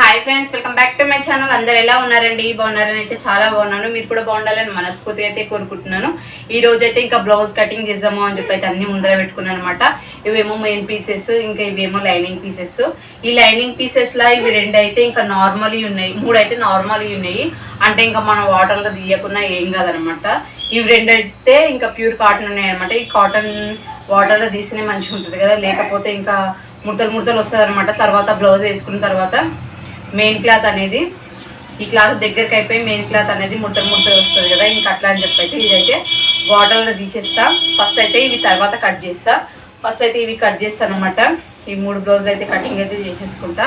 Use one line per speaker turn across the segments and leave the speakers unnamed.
Hi friends welcome back to my channel అందరు ఎలా ఉన్నారండి? బాగున్నారని అయితే చాలా బాగున్నాను. మీరు కూడా బాగుండాలని మనస్ఫూర్తిగా అయితే కోరుకుంటున్నాను. ఈ రోజు అయితే ఇంకా బ్లౌజ్ కటింగ్ చేద్దాము అని చెప్పి అయితే అన్ని ముందర పెట్టుకున్నాను అనమాట ఇవేమో మెయిన్ పీసెస్ ఇంకా ఇవేమో లైనింగ్ పీసెస్ ఈ లైనింగ్ పీసెస్లా ఇవి రెండు అయితే ఇంకా నార్మల్గా ఉన్నాయి. మూడు అయితే నార్మల్గా ఉన్నాయి. అంటే ఇంకా మనం వాటర్లో తీయకుండా ఏం కాదనమాట ఇవి రెండు అయితే ఇంకా ప్యూర్ కాటన్ ఉన్నాయి అనమాట ఈ కాటన్ వాటర్లో తీస్తేనే మంచిగా ఉంటుంది కదా. లేకపోతే ఇంకా ముడతలు ముడతలు వస్తుంది అనమాట తర్వాత బ్లౌజ్ వేసుకున్న తర్వాత మెయిన్ క్లాత్ అనేది ఈ క్లాత్ దగ్గరికి అయిపోయి మెయిన్ క్లాత్ అనేది ముట్ట ముట్ట వస్తుంది కదా ఇంకా అట్లా అని చెప్పి అయితే ఇదైతే బాటిల్లో తీసేస్తా. ఫస్ట్ అయితే ఇవి తర్వాత కట్ చేస్తా. ఫస్ట్ అయితే ఇవి కట్ చేస్తాను అనమాట ఈ మూడు బ్లౌజులు అయితే కటింగ్ అయితే చేసేసుకుంటా.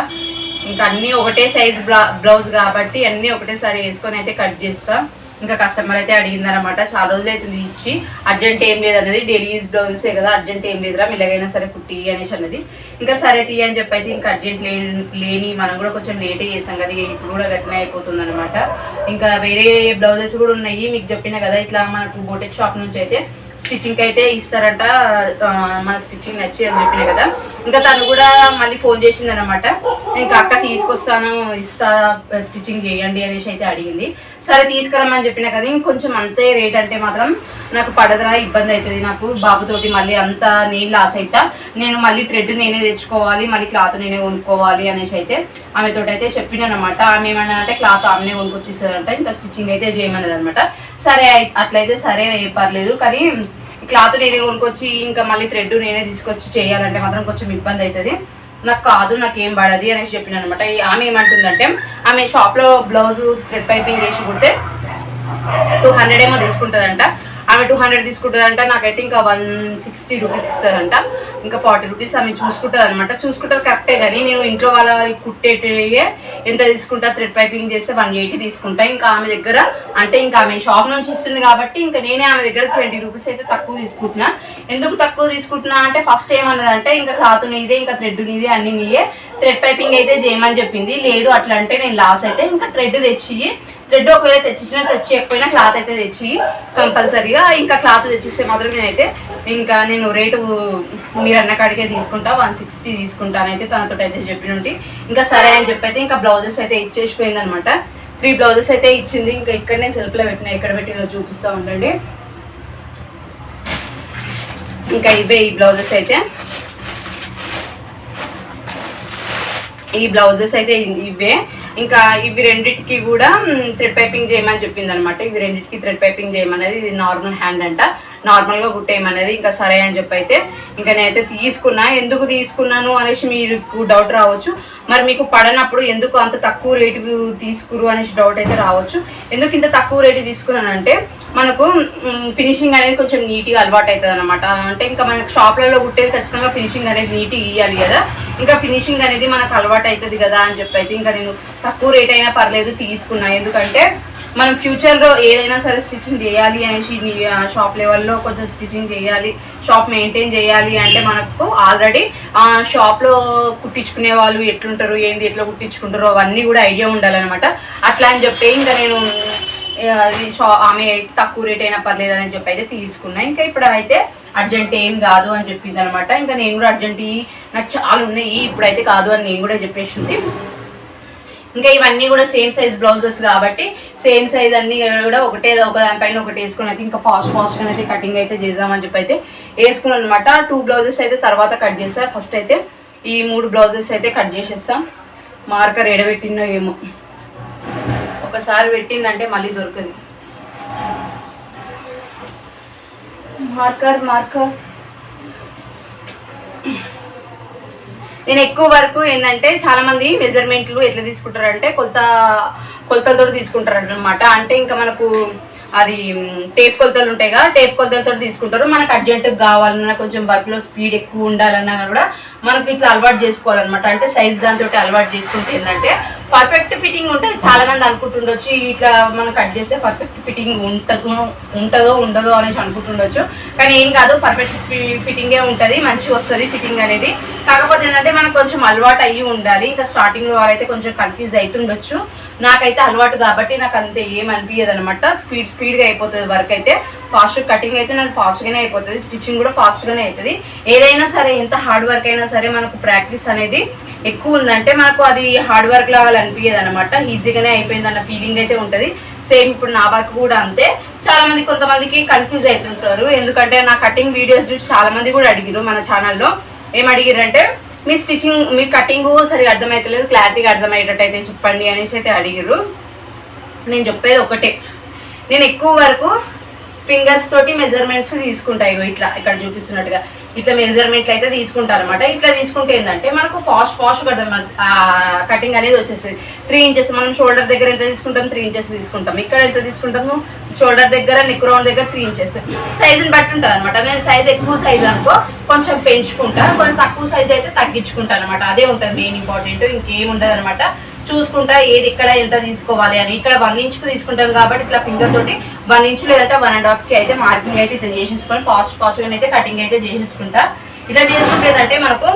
ఇంకా అన్నీ ఒకటే సైజ్ బ్లౌజ్ కాబట్టి అన్నీ ఒకటేసారి వేసుకొని అయితే కట్ చేస్తాను ఇంకా కస్టమర్ అయితే అడిగిందనమాట చాలా రోజులు అవుతుంది ఇచ్చి. అర్జెంట్ ఏం లేదు అనేది డైలీ యూజ్ బ్లౌజెసే కదా అర్జెంట్ ఏం లేదురా మెల్లగైనా సరే కుట్టి అనేసి అన్నది. ఇంకా సరే తీయ అని చెప్పి అయితే ఇంకా అర్జెంట్ లేని లేని మనం కూడా కొంచెం లేటే చేసాం కదా ఇప్పుడు కూడా గట్టిన అయిపోతుంది అనమాట ఇంకా వేరే బ్లౌజెస్ కూడా ఉన్నాయి మీకు చెప్పిన కదా ఇట్లా మనకు బోటెక్ షాప్ నుంచి అయితే స్టిచ్చింగ్ అయితే ఇస్తారంట మన స్టిచ్చింగ్ నచ్చి అని చెప్పిన కదా. ఇంకా తను కూడా మళ్ళీ ఫోన్ చేసింది అనమాట ఇంకా అక్క తీసుకొస్తాను ఇస్తా స్టిచ్చింగ్ చేయండి అనేసి అయితే అడిగింది. సరే తీసుకురమ్మని చెప్పిన కదా ఇంకొంచెం అంతే రేట్ అంటే మాత్రం నాకు పడదురా ఇబ్బంది అవుతుంది. నాకు బాబుతోటి మళ్ళీ అంతా నేను లాస్ అవుతా నేను మళ్ళీ థ్రెడ్ నేనే తెచ్చుకోవాలి మళ్ళీ క్లాత్ నేనే కొనుక్కోవాలి అనేసి అయితే ఆమెతో అయితే చెప్పినానమాట ఆమె ఏమన్నా అంటే క్లాత్ ఆమెనే కొనుక్కొచ్చేసారంట ఇంకా స్టిచ్చింగ్ అయితే చేయమన్నది అనమాట సరే అట్లయితే సరే ఏ పర్లేదు. కానీ క్లాత్ నేనే కొనుక్కొచ్చి ఇంకా మళ్ళీ థ్రెడ్ నేనే తీసుకొచ్చి చేయాలంటే మాత్రం కొంచెం ఇబ్బంది అవుతుంది. నాకు కాదు నాకు ఏం పడది అనేసి చెప్పిన అనమాట ఆమె ఏమంటుందంటే ఆమె షాప్లో బ్లౌజ్ థ్రెడ్ పైపింగ్ వేసి కుడితే టూ హండ్రెడ్ ఏమో తీసుకుంటుందంట. ఆమె టూ హండ్రెడ్ తీసుకుంటుందంట నాకైతే ఇంకా వన్ సిక్స్టీ రూపీస్ ఇస్తుందంట ఇంకా ఫార్టీ రూపీస్ ఆమె చూసుకుంటుంది అనమాట చూసుకుంటారు కరెక్టే కానీ నేను ఇంట్లో వాళ్ళ కుట్టేటివే ఎంత తీసుకుంటా థ్రెడ్ పైపింగ్ చేస్తే వన్ ఎయిటీ తీసుకుంటా. ఇంకా ఆమె దగ్గర అంటే ఇంకా ఆమె షాప్ నుంచి ఇస్తుంది కాబట్టి ఇంకా నేనే ఆమె దగ్గర ట్వంటీ రూపీస్ అయితే తక్కువ తీసుకుంటున్నా. ఎందుకు తక్కువ తీసుకుంటున్నా అంటే ఫస్ట్ ఏమన్నదంటే ఇంకా క్లాత్ నీదే ఇంకా థ్రెడ్ నీదే అన్ని నీయే. థ్రెడ్ పైపింగ్ అయితే చేయమని చెప్పింది. లేదు అట్లా అంటే నేను లాస్ అయితే ఇంకా థ్రెడ్ తెచ్చి రెడ్ ఒకవేళ తెచ్చిచ్చినా తెచ్చియకపోయినా క్లాత్ అయితే తెచ్చి కంపల్సరీగా ఇంకా క్లాత్ తెచ్చిస్తే మాత్రం నేనైతే ఇంకా నేను రేటు మీరు అన్న కాడికే తీసుకుంటా వన్ సిక్స్టీ తీసుకుంటానైతే తనతో అయితే చెప్పినుంటి ఇంకా సరే అని చెప్పి అయితే ఇంకా బ్లౌజెస్ అయితే ఇచ్చేసిపోయింది అనమాట త్రీ బ్లౌజెస్ అయితే ఇచ్చింది. ఇంకా ఇక్కడనే సెల్ఫ్లో పెట్టిన ఎక్కడ పెట్టినా చూపిస్తూ ఉండండి. ఇంకా ఇవే ఈ బ్లౌజెస్ అయితే. ఈ బ్లౌజెస్ అయితే ఇవే. ఇంకా ఇవి రెండిటికి కూడా థ్రెడ్ పైపింగ్ చేయమని చెప్పింది అనమాట ఇవి రెండింటికి థ్రెడ్ పైపింగ్ చేయమనేది ఇది నార్మల్ హ్యాండ్ అంట. నార్మల్గా కుట్టేయమనేది ఇంకా సరే అని చెప్పి అయితే ఇంకా నేనైతే తీసుకున్నా. ఎందుకు తీసుకున్నాను అనేసి మీకు డౌట్ రావచ్చు. మరి మీకు పడనప్పుడు ఎందుకు అంత తక్కువ రేటు తీసుకురు అనేసి డౌట్ అయితే రావచ్చు. ఎందుకు ఇంత తక్కువ రేటు తీసుకున్నానంటే మనకు ఫినిషింగ్ అనేది కొంచెం నీట్గా అలవాటు అవుతుంది అనమాట అంటే ఇంకా మనకు షాప్లలో కుట్టేది ఖచ్చితంగా ఫినిషింగ్ అనేది నీట్గా ఇవ్వాలి కదా. ఇంకా ఫినిషింగ్ అనేది మనకు అలవాటు అవుతుంది కదా అని చెప్పి అయితే ఇంకా నేను తక్కువ రేట్ అయినా పర్లేదు తీసుకున్నా. ఎందుకంటే మనం ఫ్యూచర్లో ఏదైనా సరే స్టిచ్చింగ్ చేయాలి అనేసి షాప్ లెవెల్లో కొంచెం స్టిచ్చింగ్ చేయాలి షాప్ మెయింటైన్ చేయాలి అంటే మనకు ఆల్రెడీ షాప్లో కుట్టించుకునే వాళ్ళు ఎట్లుంటారు ఏంది ఎట్లా కుట్టించుకుంటారో అవన్నీ కూడా ఐడియా ఉండాలన్నమాట. అట్లా అని చెప్పి ఇంకా నేను షా ఆమె తక్కువ రేట్ అయినా పర్లేదు అని చెప్పి అయితే తీసుకున్నా. ఇంకా ఇప్పుడు అయితే అర్జెంట్ ఏం కాదు అని చెప్పింది అనమాట ఇంకా నేను కూడా అర్జెంట్ నాకు చాలా ఉన్నాయి ఇప్పుడైతే కాదు అని నేను కూడా చెప్పేసింది. ఇంకా ఇవన్నీ కూడా సేమ్ సైజ్ బ్లౌజెస్ కాబట్టి సేమ్ సైజ్ అన్ని కూడా ఒకటే ఒక దానిపైన ఒకటి వేసుకుని అయితే ఇంకా ఫాస్ట్ ఫాస్ట్గా అయితే కటింగ్ అయితే చేద్దామని చెప్పి అయితే వేసుకున్నాను అనమాట టూ బ్లౌజెస్ అయితే తర్వాత కట్ చేస్తా. ఫస్ట్ అయితే ఈ మూడు బ్లౌజెస్ అయితే కట్ చేసేస్తాం. మార్కర్ ఎడబెట్టిందో ఏమో. ఒకసారి పెట్టిందంటే మళ్ళీ దొరకదు. మార్కర్ మార్కర్ నేను ఎక్కువ వరకు ఏంటంటే చాలా మంది మెజర్మెంట్లు ఎట్లా తీసుకుంటారంటే కొలత కొలతలతో తీసుకుంటారనమాట అంటే ఇంకా మనకు అది టేప్ కొలతలు ఉంటాయి కదా టేప్ కొలతలతో తీసుకుంటారు. మనకు అర్జెంటుగా కావాలన్నా కొంచెం వర్క్లో స్పీడ్ ఎక్కువ ఉండాలన్నా కూడా మనకి ఇట్లా అలవాటు చేసుకోవాలన్నమాట. అంటే సైజ్ దాంతో అలవాటు చేసుకుంటే ఏంటంటే పర్ఫెక్ట్ ఫిట్టింగ్ ఉంటే చాలా మంది అనుకుంటుండొచ్చు ఇట్లా మనం కట్ చేస్తే పర్ఫెక్ట్ ఫిట్టింగ్ ఉంటదో ఉంటుందో ఉండదో అనేసి అనుకుంటుండొచ్చు. కానీ ఏం కాదు పర్ఫెక్ట్ ఫిట్టింగే ఉంటుంది మంచిగా వస్తుంది ఫిట్టింగ్ అనేది. కాకపోతే ఏంటంటే మనకు కొంచెం అలవాటు అయ్యి ఉండాలి. ఇంకా స్టార్టింగ్లో వారైతే కొంచెం కన్ఫ్యూజ్ అవుతుండొచ్చు. నాకైతే అలవాటు కాబట్టి నాకు అంతే ఏం అనిపించదు అనమాట స్పీడ్ స్పీడ్గా అయిపోతుంది వర్క్ అయితే. ఫాస్ట్ కటింగ్ అయితే నాకు ఫాస్ట్గానే అయిపోతుంది. స్టిచ్చింగ్ కూడా ఫాస్ట్గానే అవుతుంది ఏదైనా సరే ఎంత హార్డ్ వర్క్ అయినా సరే మనకు ప్రాక్టీస్ అనేది ఎక్కువ ఉందంటే మనకు అది హార్డ్ వర్క్ లాగా అనిపించదు అనమాట ఈజీగానే అయిపోయింది అన్న ఫీలింగ్ అయితే ఉంటుంది. సేమ్ ఇప్పుడు నా వర్క్ కూడా అంతే. చాలా మంది కొంతమందికి కన్ఫ్యూజ్ అవుతుంటారు. ఎందుకంటే నా కటింగ్ వీడియోస్ చూసి చాలా మంది కూడా అడిగిరు మన ఛానల్లో. ఏం అడిగిరంటే మీ స్టిచ్చింగ్ మీ కటింగ్ సరిగా అర్థమవుతలేదు క్లారిటీగా అర్థమయ్యేటట్టు అయితే చెప్పండి అనేసి అయితే అడిగారు నేను చెప్పేది ఒకటే. నేను ఎక్కువ వరకు ఫింగర్స్ తోటి మెజర్మెంట్స్ తీసుకుంటా ఇగో ఇట్లా ఇక్కడ చూపిస్తున్నట్టుగా. ఇట్లా మెజర్మెంట్లు అయితే తీసుకుంటారు అనమాట ఇట్లా తీసుకుంటే ఏంటంటే మనకు ఫాస్ట్ ఫాస్ట్ కటింగ్ అనేది వచ్చేస్తుంది. త్రీ ఇంచెస్ మనం షోల్డర్ దగ్గర ఎంత తీసుకుంటాం? త్రీ ఇంచెస్ తీసుకుంటాం. ఇక్కడ ఎంత తీసుకుంటాము షోల్డర్ దగ్గర నెక్ రౌండ్ దగ్గర త్రీ ఇంచెస్ సైజుని బట్టి ఉంటుంది అనమాట నేను సైజ్ ఎక్కువ సైజ్ అనుకో కొంచెం పెంచుకుంటా. కొంచెం తక్కువ సైజ్ అయితే తగ్గించుకుంటాను అనమాట అదే ఉంటుంది మెయిన్ ఇంపార్టెంట్ ఇంకేం ఉండదు అనమాట చూసుకుంటా ఏది ఇక్కడ ఎంత తీసుకోవాలి అని. ఇక్కడ వన్ ఇంచ్కు తీసుకుంటాం కాబట్టి ఇట్లా ఫింగర్ తోటి వన్ ఇంచ్ లేదంటే వన్ అండ్ హాఫ్కి అయితే మార్కింగ్ అయితే ఇట్లా చేసేసుకొని ఫాస్ట్ ఫాస్ట్గా అయితే కటింగ్ అయితే చేసేసుకుంటా. ఇలా చేసుకుంటే ఏంటంటే మనకు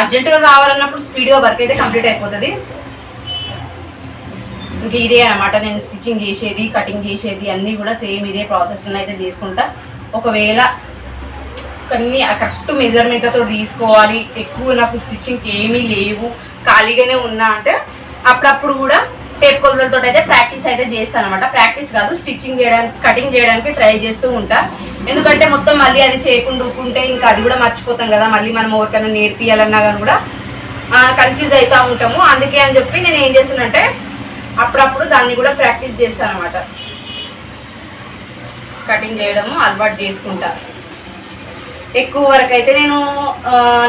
అర్జెంటుగా కావాలన్నప్పుడు స్పీడ్గా వర్క్ అయితే కంప్లీట్ అయిపోతుంది. ఇంకా ఇదే అనమాట నేను స్టిచ్చింగ్ చేసేది కటింగ్ చేసేది అన్నీ కూడా సేమ్ ఇదే ప్రాసెస్ అయితే చేసుకుంటా. ఒకవేళ కొన్ని కరెక్ట్ మెజర్మెంట్లతో తీసుకోవాలి ఎక్కువ నాకు స్టిచ్చింగ్ ఏమీ లేవు ఖాళీగానే ఉన్నా అంటే అప్పుడప్పుడు కూడా టేప్ కొలతలతో అయితే ప్రాక్టీస్ అయితే చేస్తాను అనమాట ప్రాక్టీస్ కాదు స్టిచ్చింగ్ చేయడానికి కటింగ్ చేయడానికి ట్రై చేస్తూ ఉంటా. ఎందుకంటే మొత్తం మళ్ళీ అది చేయకుండా ఉంటే ఇంకా అది కూడా మర్చిపోతాం కదా. మళ్ళీ మనం ఎవరికైనా నేర్పియాలన్నా కానీ కూడా కన్ఫ్యూజ్ అవుతూ ఉంటాము. అందుకే అని చెప్పి నేను ఏం చేస్తానంటే అప్పుడప్పుడు దాన్ని కూడా ప్రాక్టీస్ చేస్తాను అనమాట కటింగ్ చేయడము అలవాటు చేసుకుంటా. ఎక్కువ వరకు అయితే నేను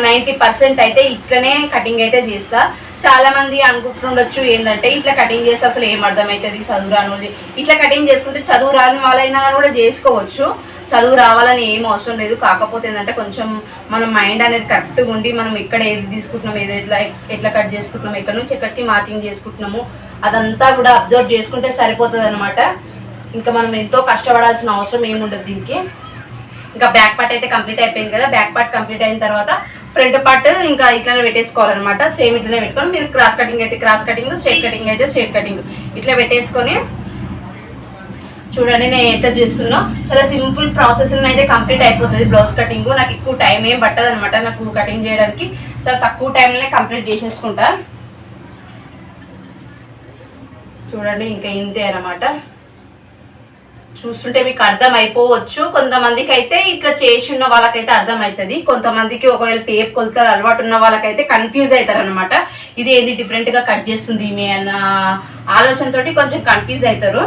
నైంటీ పర్సెంట్ అయితే ఇట్లనే కటింగ్ అయితే చేస్తాను చాలా మంది అనుకుంటుండొచ్చు ఏంటంటే ఇట్లా కటింగ్ చేస్తే అసలు ఏం అర్థమవుతుంది చదువు రాని ఇట్లా కటింగ్ చేసుకుంటే చదువు రాని వాళ్ళైనా కూడా చేసుకోవచ్చు. చదువు రావాలని ఏం అవసరం లేదు. కాకపోతే ఏంటంటే కొంచెం మన మైండ్ అనేది కరెక్ట్గా ఉండి మనం ఎక్కడ ఏది తీసుకుంటున్నాం ఏది ఎట్లా ఎట్లా కట్ చేసుకుంటున్నాం ఎక్కడి నుంచి ఎక్కడికి మార్కింగ్ చేసుకుంటున్నాము అదంతా కూడా అబ్జర్వ్ చేసుకుంటే సరిపోతుంది అనమాట ఇంకా మనం ఎంతో కష్టపడాల్సిన అవసరం ఏముండదు దీనికి. ఇంకా బ్యాక్ పార్ట్ అయితే కంప్లీట్ అయిపోయింది కదా. బ్యాక్ పార్ట్ కంప్లీట్ అయిన తర్వాత ఫ్రంట్ పార్ట్ ఇంకా ఇట్లానే పెట్టేసుకోవాలన్నమాట. సేమ్ ఇట్లనే పెట్టుకొని మీరు క్రాస్ కటింగ్ అయితే క్రాస్ కటింగ్ స్ట్రైట్ కటింగ్ అయితే స్ట్రైట్ కటింగ్ ఇట్లా పెట్టేసుకొని చూడండి నేను ఎంత చేస్తున్నా. చాలా సింపుల్ ప్రాసెస్ అయితే కంప్లీట్ అయిపోతుంది బ్లౌజ్ కటింగ్. నాకు ఎక్కువ టైం ఏం పట్టదు అనమాట నాకు కటింగ్ చేయడానికి. చాలా తక్కువ టైంలోనే కంప్లీట్ చేసేసుకుంటా. చూడండి ఇంకా ఇంతే అనమాట చూస్తుంటే మీకు అర్థం అయిపోవచ్చు కొంతమందికి అయితే ఇట్లా చేసి ఉన్న వాళ్ళకైతే అర్థమవుతుంది కొంతమందికి ఒకవేళ టేప్ కొలతలు అలవాటు ఉన్న వాళ్ళకైతే కన్ఫ్యూజ్ అవుతారు అనమాట ఇది ఏది డిఫరెంట్గా కట్ చేస్తుంది ఈమె అన్న ఆలోచనతోటి కొంచెం కన్ఫ్యూజ్ అవుతారు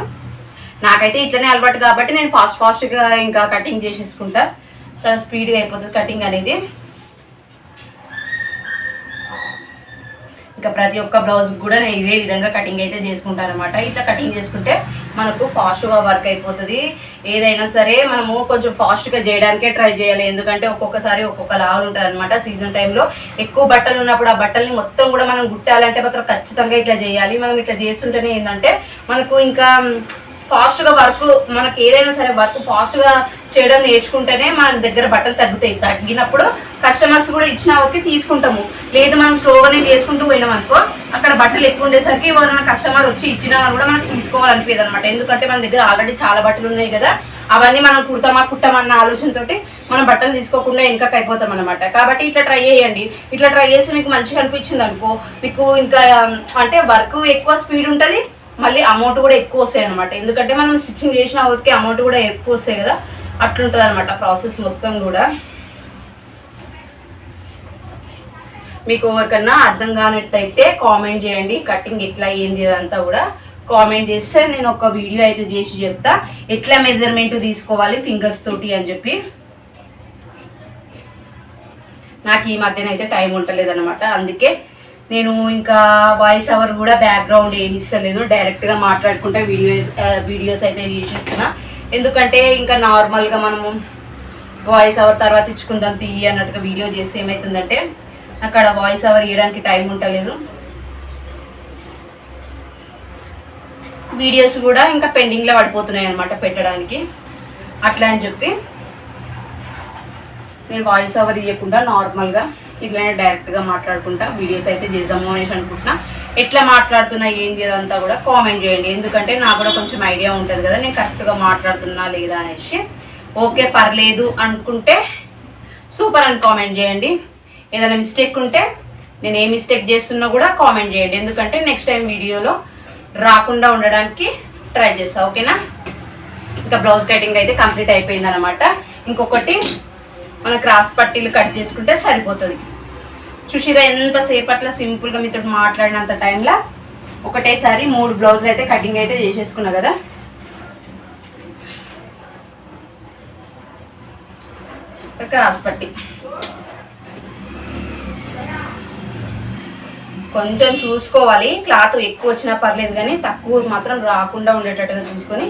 నాకైతే ఇట్లనే అలవాటు కాబట్టి నేను ఫాస్ట్ ఫాస్ట్గా ఇంకా కటింగ్ చేసేసుకుంటా. చాలా స్పీడ్గా అయిపోతుంది కటింగ్ అనేది. ఇంకా ప్రతి ఒక్క బ్లౌజ్ కూడా నేను ఇదే విధంగా కటింగ్ అయితే చేసుకుంటాను అనమాట ఇట్లా కటింగ్ చేసుకుంటే మనకు ఫాస్ట్గా వర్క్ అయిపోతుంది. ఏదైనా సరే మనము కొంచెం ఫాస్ట్గా చేయడానికే ట్రై చేయాలి. ఎందుకంటే ఒక్కొక్కసారి ఒక్కొక్క లావులు ఉంటుంది అనమాట సీజన్ టైంలో ఎక్కువ బట్టలు ఉన్నప్పుడు ఆ బట్టల్ని మొత్తం కూడా మనం గుట్టాలంటే మాత్రం ఖచ్చితంగా ఇట్లా చేయాలి. మనం ఇట్లా చేస్తుంటేనే ఏంటంటే మనకు ఇంకా ఫాస్ట్గా వర్క్ మనకి ఏదైనా సరే వర్క్ ఫాస్ట్గా చేయడం నేర్చుకుంటేనే మన దగ్గర బట్టలు తగ్గుతాయి. తగ్గినప్పుడు కస్టమర్స్ కూడా ఇచ్చిన వరకు తీసుకుంటాము. లేదు మనం స్లోగానే చేసుకుంటూ పోయినాం అనుకో అక్కడ బట్టలు ఎక్కువ ఉండేసరికి ఎవరైనా కస్టమర్ వచ్చి ఇచ్చినా కూడా మనకు తీసుకోవాలనిపించదు అనమాట ఎందుకంటే మన దగ్గర ఆల్రెడీ చాలా బట్టలు ఉన్నాయి కదా అవన్నీ మనం కుడతామా కుట్టామన్న ఆలోచనతోటి మనం బట్టలు తీసుకోకుండా వెనకకి అయిపోతాం అనమాట కాబట్టి ఇట్లా ట్రై చేయండి. ఇట్లా ట్రై చేస్తే మీకు మంచిగా అనిపించింది అనుకో మీకు ఇంకా అంటే వర్క్ ఎక్కువ స్పీడ్ ఉంటుంది మళ్ళీ అమౌంట్ కూడా ఎక్కువ వస్తాయి అనమాట ఎందుకంటే మనం స్టిచ్చింగ్ చేసిన అవతికి అమౌంట్ కూడా ఎక్కువ వస్తాయి కదా. అట్లుంటుంది అనమాట ప్రాసెస్ మొత్తం కూడా. మీకు ఎవరికన్నా అర్థం కానట్టయితే కామెంట్ చేయండి. కటింగ్ ఎట్లా అయ్యింది అదంతా కూడా కామెంట్ చేస్తే నేను ఒక వీడియో అయితే చేసి చెప్తా. ఎట్లా మెజర్మెంట్ తీసుకోవాలి ఫింగర్స్ తోటి అని చెప్పి. నాకు ఈ మధ్యన అయితే టైం ఉండలేదన్నమాట అనమాట అందుకే నేను ఇంకా వాయిస్ అవర్ కూడా బ్యాక్గ్రౌండ్ ఏమి ఇస్తలేదు. డైరెక్ట్గా మాట్లాడుకుంటే వీడియోస్ వీడియోస్ అయితే చేసేస్తున్నా ఎందుకంటే ఇంకా నార్మల్గా మనము వాయిస్ అవర్ తర్వాత ఇచ్చుకుందాం తీయి అన్నట్టుగా వీడియో చేస్తే ఏమవుతుందంటే అక్కడ వాయిస్ అవర్ ఇవ్వడానికి టైం ఉండలేదు. వీడియోస్ కూడా ఇంకా పెండింగ్లో పడిపోతున్నాయి అనమాట పెట్టడానికి. అట్లా అని చెప్పి నేను వాయిస్ ఓవర్ ఇవ్వకుండా నార్మల్గా ఇట్లానే డైరెక్ట్గా మాట్లాడుకుంటా వీడియోస్ అయితే చేద్దాము అనేసి అనుకుంటున్నా. ఎట్లా మాట్లాడుతున్నా ఏంది అదంతా కూడా కామెంట్ చేయండి. ఎందుకంటే నాకు కూడా కొంచెం ఐడియా ఉంటుంది కదా నేను కరెక్ట్గా మాట్లాడుతున్నా లేదా అనేసి. ఓకే పర్లేదు అనుకుంటే సూపర్ అని కామెంట్ చేయండి. ఏదైనా మిస్టేక్ ఉంటే నేను ఏ మిస్టేక్ చేస్తున్నా కూడా కామెంట్ చేయండి. ఎందుకంటే నెక్స్ట్ టైం వీడియోలో రాకుండా ఉండడానికి ట్రై చేస్తా ఓకేనా ఇంకా బ్లౌజ్ కటింగ్ అయితే కంప్లీట్ అయిపోయింది అనమాట ఇంకొకటి మన క్రాస్ పట్టీలు కట్ చేసుకుంటే సరిపోతుంది. చూసిరా ఎంతసేపట్ల సింపుల్గా మీతో మాట్లాడినంత టైంలో ఒకటేసారి మూడు బ్లౌజులు అయితే కటింగ్ అయితే చేసేసుకున్నా కదా. క్రాస్ పట్టి. కొంచెం చూసుకోవాలి. క్లాత్ ఎక్కువ వచ్చినా పర్లేదు కానీ తక్కువ మాత్రం రాకుండా ఉండేటట్టుగా చూసుకొని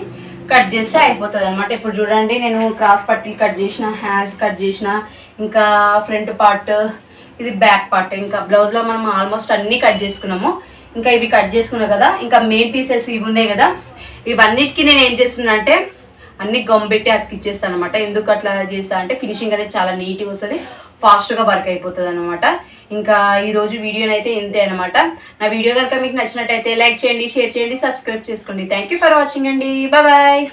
కట్ చేస్తే అయిపోతుంది అనమాట ఇప్పుడు చూడండి నేను క్రాస్ పట్టీలు కట్ చేసిన హ్యాండ్స్ కట్ చేసిన ఇంకా ఫ్రంట్ పార్ట్ ఇది బ్యాక్ పార్ట్ ఇంకా బ్లౌజ్లో మనం ఆల్మోస్ట్ అన్నీ కట్ చేసుకున్నాము. ఇంకా ఇవి కట్ చేసుకున్నాం కదా ఇంకా మెయిన్ పీసెస్ ఇవి ఉన్నాయి కదా ఇవన్నిటికీ నేను ఏం చేస్తున్నా అంటే అన్ని గమ్ పెట్టి అతికిచ్చేస్తాను అనమాట ఎందుకు అట్లా చేస్తా అంటే ఫినిషింగ్ అనేది చాలా నీట్గా వస్తుంది. ఫాస్ట్గా వర్క్ అయిపోతుంది అనమాట ఇంకా ఈరోజు వీడియోనైతే వీడియోని అయితే ఇంతే అనమాట నా వీడియో కనుక మీకు నచ్చినట్టయితే లైక్ చేయండి షేర్ చేయండి సబ్స్క్రైబ్ చేసుకోండి. థ్యాంక్ యూ ఫర్ వాచింగ్ అండి. బాయ్